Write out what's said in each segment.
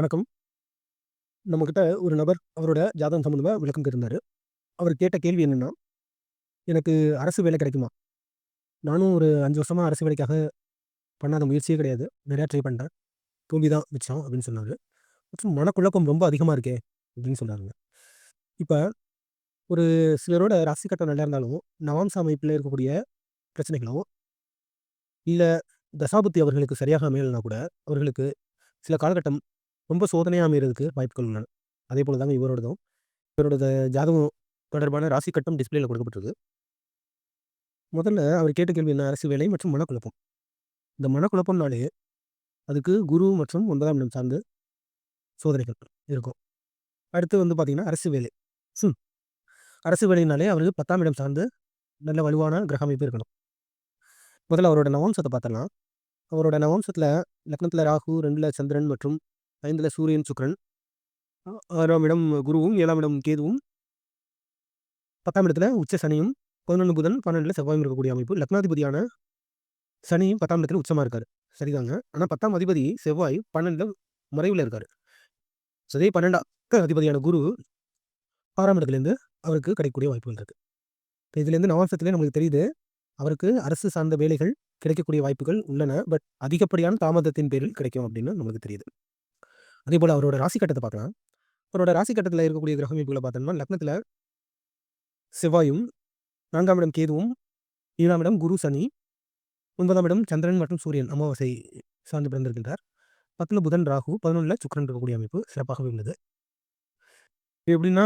வணக்கம். நம்மக்கிட்ட ஒரு நபர் அவரோட ஜாதகம் சம்மந்தமாக விளக்கம் கேட்டிருந்தாரு. அவர் கேட்ட கேள்வி என்னன்னா, "எனக்கு அரசு வேலை கிடைக்குமா? நானும் ஒரு 5 வருஷமா அரசு வேலைக்காக பண்ணாத முயற்சியே கிடையாது. நிறையா ட்ரை பண்ணுறேன் தோல்வி தான் மிச்சம்." அப்படின்னு சொன்னாரு. மற்றும் "மனக்குழப்பம் ரொம்ப அதிகமா இருக்கே!" அப்படின்னு சொன்னாருங்க. இப்ப ஒரு சிலரோட ராசி கட்டம் நல்லா இருந்தாலும், நவாம்ச அமைப்பில் இருக்கக்கூடிய பிரச்சனைகளும் இல்ல தசாபுத்தி அவர்களுக்கு சரியாக அமையலனா கூட, அவர்களுக்கு சில காலகட்டம் ரொம்ப சோதனையாக அமைகிறதுக்கு வாய்ப்புகள் உள்ளன. அதேபோல தாங்க இவரோடதும். இவரோட ஜாதகம் தொடர்பான ராசி கட்டம் டிஸ்பிளேல கொடுக்கப்பட்டிருக்கு. முதல்ல அவர் கேட்ட கேள்வி என்ன? அரசு வேலை மற்றும் மனக்குழப்பம். இந்த மனக்குழப்பம்னாலே, அதுக்கு குரு மற்றும் ஒன்பதாம் இடம் சார்ந்து சோதனைகள் இருக்கும். அடுத்து வந்து பார்த்தீங்கன்னா, அரசு வேலை. ம். அரசு வேலைனாலே அவருக்கு 10ஆம் இடம் சார்ந்து நல்ல வலுவான கிரக அமைப்பு இருக்கணும். முதல்ல அவரோட நவம்சத்தை பார்த்தரலாம். அவரோட நவம்சத்தில் லக்னத்தில் ராகு, ரெண்டில் சந்திரன் மற்றும் ஐந்தில் சூரியன், சுக்கரன் ஆறாம் இடம் குருவும், ஏழாம் இடம் கேதுவும். 10ஆம் இடத்துல உச்ச சனியும், 11 புதன், 12ல செவ்வாயும் இருக்கக்கூடிய அமைப்பு. லக்னாதிபதியான சனியும் 10ஆம் இடத்துல உச்சமாக இருக்கார் சரிதாங்க. ஆனால் பத்தாம் அதிபதி செவ்வாய் 12ல மறைவுல இருக்கார் அதே 12ஆம் அதிபதியான குரு ஆறாம் இடத்துலேருந்து அவருக்கு கிடைக்கக்கூடிய வாய்ப்புகள் இருக்கு. இதுலேருந்து நவாசத்துலேயே நம்மளுக்கு தெரியுது. அவருக்கு அரசு சார்ந்த வேலைகள் கிடைக்கக்கூடிய வாய்ப்புகள் உள்ளன. பட் அதிகப்படியான தாமதத்தின் பேரில் கிடைக்கும் அப்படின்னு நம்மளுக்கு தெரியுது. அதேபோல அவரோட ராசி கட்டத்தை பார்க்கலாம். அவரோட ராசி கட்டத்தில் இருக்கக்கூடிய கிரக அமைப்புகளை பார்த்தோம்னா, லக்னத்தில் செவ்வாயும், நான்காம் இடம் கேதுவும், ஏழாம் இடம் குரு, சனி, ஒன்பதாம் இடம் சந்திரன் மற்றும் சூரியன் அமாவாசை சார்ந்து பிறந்திருக்கின்றார். 10ல புதன், ராகு, பதினொன்றில் சுக்கரன் இருக்கக்கூடிய அமைப்பு சிறப்பாகவே உள்ளது. எப்படின்னா,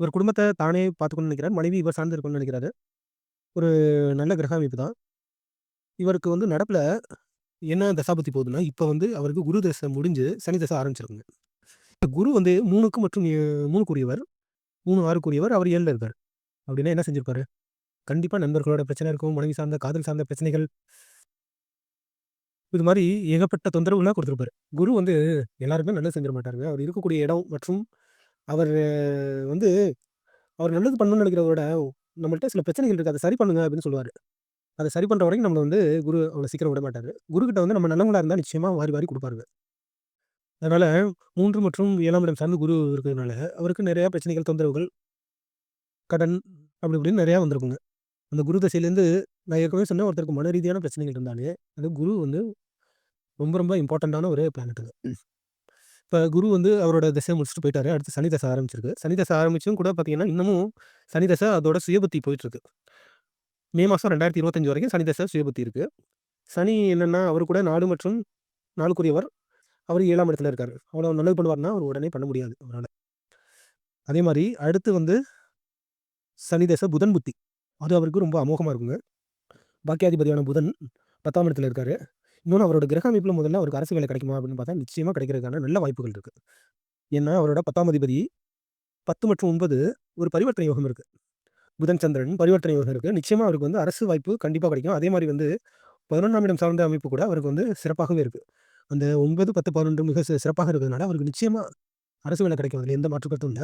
இவர் குடும்பத்தை தானே பார்த்துக்கணும்னு நினைக்கிறார். மனைவி இவர் சார்ந்து இருக்கணும்னு நினைக்கிறாரு. ஒரு நல்ல கிரக அமைப்பு தான். இவருக்கு வந்து நடப்பில் என்ன தசாபத்தி போகுதுன்னா, இப்போ வந்து அவருக்கு குரு தசை முடிஞ்சு சனி தசை ஆரம்பிச்சிருக்குங்க. குரு வந்து மூணுக்கு மற்றும் மூணுக்குரியவர் மூணு ஆறுக்குரியவர் அவர் ஏழில் இருக்கார் அப்படின்னா என்ன செஞ்சிருப்பாரு? கண்டிப்பாக நண்பர்களோட பிரச்சனை இருக்கும். மனைவி சார்ந்த, காதல் சார்ந்த பிரச்சனைகள். இது மாதிரி ஏகப்பட்ட தொந்தரவுலாம் கொடுத்துருப்பாரு குரு வந்து எல்லாருமே நல்லது செஞ்சிட மாட்டாருங்க. அவர் இருக்கக்கூடிய இடம் மற்றும் அவர் வந்து அவர் நல்லது பண்ணணும்னு நினைக்கிறவரோட விட, நம்மள்ட்ட சில பிரச்சனைகள் இருக்குது அதை சரி பண்ணுங்க அப்படின்னு சொல்லுவார் அத சரி பண்ற வரைக்கும் நம்மள வந்து குரு அவ்வளோ சீக்கிரம் விட மாட்டாரு. குருகிட்ட வந்து நம்ம நல்லவங்களா இருந்தா நிச்சயமா வாரி வாரி குடுப்பாருங்க. அதனால 3 மற்றும் 7ஆம் இடம் சார்ந்து குரு இருக்கிறதுனால, அவருக்கு நிறையா பிரச்சனைகள், தொந்தரவுகள் கடன் அப்படி இப்படின்னு நிறையா வந்திருக்குங்க. அந்த குரு தசையிலேருந்து நான் ஏற்கனவே சொன்னேன் ஒருத்தருக்கு மன ரீதியான பிரச்சனைகள் இருந்தாலே, அது குரு வந்து ரொம்ப ரொம்ப இம்பார்ட்டன்ட்டான ஒரு பிளானட்டுங்க. இப்ப குரு வந்து அவரோட திசைய முடிச்சுட்டு போயிட்டாரு. அடுத்து சனி தசை ஆரம்பிச்சிருக்கு. சனி தசை ஆரம்பிச்சும் கூட பார்த்தீங்கன்னா, இன்னமும் சனி தசை அதோட சுயபுத்தி போயிட்டுருக்கு. மே மாதம் ரெண்டாயிரத்தி இருபத்தஞ்சு வரைக்கும் சனி தசை சுயபுத்தி இருக்குது சனி என்னென்னா அவர் கூட நாடு மற்றும் நாளுக்குரியவர் அவர் ஏழாம் இடத்துல இருக்கார். அவ்வளோ நல்லது பண்ணுவார்னா அவர் உடனே பண்ண முடியாது அவரால். அதே மாதிரி அடுத்து வந்து சனி தசை புதன் புத்தி. அது அவருக்கு ரொம்ப அமோகமாக இருக்குங்க. பாக்கியாதிபதியான புதன் 10ஆம் இடத்துல இருக்கார். இன்னொன்று அவரோட கிரக அமைப்பில் முதல்ல அவருக்கு அரசு வேலை கிடைக்குமா அப்படின்னு பார்த்தா, நிச்சயமாக கிடைக்கிறதுக்கான நல்ல வாய்ப்புகள் இருக்குது ஏன்னா, அவரோட 10ஆம் அதிபதி 10 மற்றும் ஒன்பது ஒரு பரிவர்த்தனை யோகம் இருக்குது புதன், சந்திரன் பரிவர்த்தனை யோகம் இருக்குது நிச்சயமாக அவருக்கு வந்து அரசு வாய்ப்பு கண்டிப்பாக கிடைக்கும். அதே மாதிரி வந்து 11ஆம் இடம் சார்ந்த அமைப்பு கூட அவருக்கு வந்து சிறப்பாகவே இருக்குது அந்த 9, 10, 11 மிக சிறப்பாக இருக்கிறதுனால, அவருக்கு நிச்சயமாக அரசு வேலை கிடைக்கும். அதில் எந்த மாற்று கருத்தும்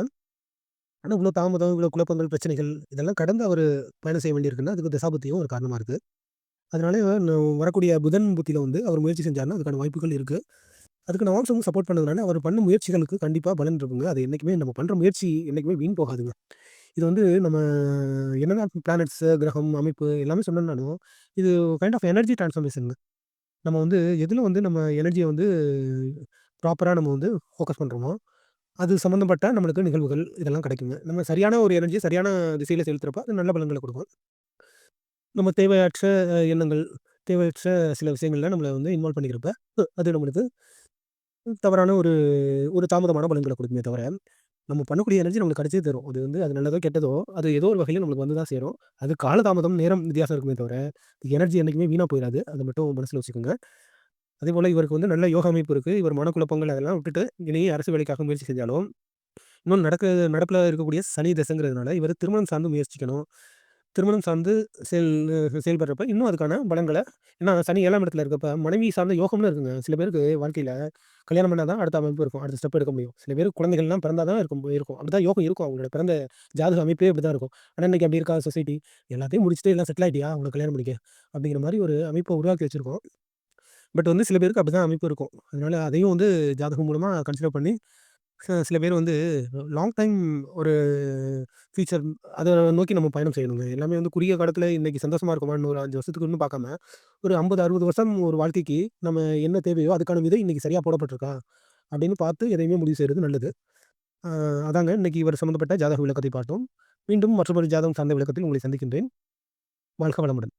ஆனால் இவ்வளோ தாமதம், இவ்வளோ குழப்பங்கள், பிரச்சனைகள் இதெல்லாம் கடந்து அவர் பயணம் செய்ய வேண்டியிருக்குன்னா, அதுக்கு தசாபத்தியும் ஒரு காரணமாக இருக்குது அதனால வரக்கூடிய புதன் புத்தியில் வந்து அவர் முயற்சி செஞ்சாருன்னா, அதுக்கான வாய்ப்புகள் இருக்குது அதுக்கு நான் நவாம்சமும் சப்போர்ட் பண்ணதுனால, அவர் பண்ண முயற்சிகளுக்கு கண்டிப்பாக பலன் இருக்குங்க. அது என்றைக்குமே நம்ம பண்ணுற முயற்சி என்னைக்குமே வீண் போகாதுங்க. இது வந்து நம்ம என்னதான் பிளானட்ஸு, கிரகம், அமைப்பு எல்லாமே சொன்னோம்னாலும், இது கைண்ட் ஆஃப் எனர்ஜி டிரான்ஸ்ஃபர்மேஷன்ங்க. நம்ம வந்து எதில் வந்து நம்ம எனர்ஜிய வந்து ப்ராப்பரா நம்ம வந்து ஃபோக்கஸ் பண்றோமோ, அது சம்மந்தப்பட்ட நம்மளுக்கு நிகழ்வுகள் இதெல்லாம் கிடைக்குங்க. நம்ம சரியான ஒரு எனர்ஜிய சரியான திசையில செலுத்துறப்ப, அது நல்ல பலன்கள குடுக்கும். நம்ம தேவையற்ற எண்ணங்கள், தேவையற்ற சில விஷயங்கள்ல நம்மள வந்து இன்வால்வ் பண்ணிக்கிறப்ப, அது நம்மளுக்கு தவறான ஒரு ஒரு தாமதமான பலன்கள குடுக்குமே தவிர, நம்ம பண்ணக்கூடிய எனர்ஜி நம்மளுக்கு கிடைச்சே தரும். அது வந்து அது நல்லதோ, கெட்டதோ, அது ஏதோ ஒரு வகையில நம்மளுக்கு வந்து தான் சேரும். அது காலதாமதம், நேரம் வித்தியாசம் இருக்குமே தவிர, எனர்ஜி என்னைக்குமே வீணா போயிடாது அத மட்டும் மனசுல வச்சுக்கோங்க. அதேபோல இவருக்கு வந்து நல்ல யோகா அமைப்பு இருக்கு. இவர் மனக்குழப்பங்கள் அதெல்லாம் விட்டுட்டு, இனி அரசு வேலைக்காக முயற்சி செஞ்சாலும், இன்னும் நடக்க நடப்புல இருக்கக்கூடிய சனி தசைங்கிறதுனால, இவர் திருமணம் சார்ந்து முயற்சிக்கணும். திருமணம் சார்ந்து செயல் செயல்படுறப்ப இன்னும் அதுக்கான பலன்கள ஏன்னா சனி 7ஆம் இடத்துல இருக்கப்ப, மனைவி சார்ந்த யோகம்னு இருக்குங்க. சில பேருக்கு வாழ்க்கையில கல்யாணம் பண்ணா தான் அடுத்த அமைப்பு இருக்கும். அடுத்த ஸ்டெப் எடுக்க முடியும். சில பேருக்கு குழந்தைகள்லாம் பிறந்தா தான் இருக்கும் இருக்கும். அப்படிதான் யோகம் இருக்கும். அவங்களோட பிறந்த ஜாதக அமைப்பே அப்படிதான் இருக்கும். ஆனா, இன்னைக்கு அப்படி இருக்கா சொசைட்டி? எல்லாத்தையும் முடிச்சுட்டு எல்லாம் செட்டில் ஆயிட்டியா? உனக்கு கல்யாணம் பண்ணிக்க. அப்படிங்கிற மாரி ஒரு அமைப்ப உருவாக்கி வச்சிருக்கோம். பட் வந்து சில பேருக்கு அப்படிதான் அமைப்பு இருக்கும். அதனால அதையும் வந்து ஜாதகம் மூலமா கன்சிடர் பண்ணி, ச சில பேர் வந்து லாங் டைம் ஒரு ஃபியூச்சர் அத நோக்கி நம்ம பயணம் செய்யணுங்க. எல்லாமே வந்து குறுகிய காலத்தில இன்னைக்கு சந்தோஷமா இருக்கோமா, இன்னொரு 5 வருஷத்துக்குன்னு பார்க்காம, ஒரு 50, 60 வருஷம் ஒரு வாழ்க்கைக்கு நம்ம என்ன தேவையோ அதுக்கான விதை இன்னைக்கு சரியா போடப்பட்டிருக்கா? அப்படின்னு பார்த்து எதையுமே முடிவு செய்றது நல்லது. அ அதாங்க இன்னைக்கு இவர் சம்மந்தப்பட்ட ஜாதக விளக்கத்தை பார்த்தோம். மீண்டும் மற்றொரு ஜாதகம் சார்ந்த விளக்கத்தில் உங்களை சந்திக்கின்றேன். வாழ்க வளமுடன்.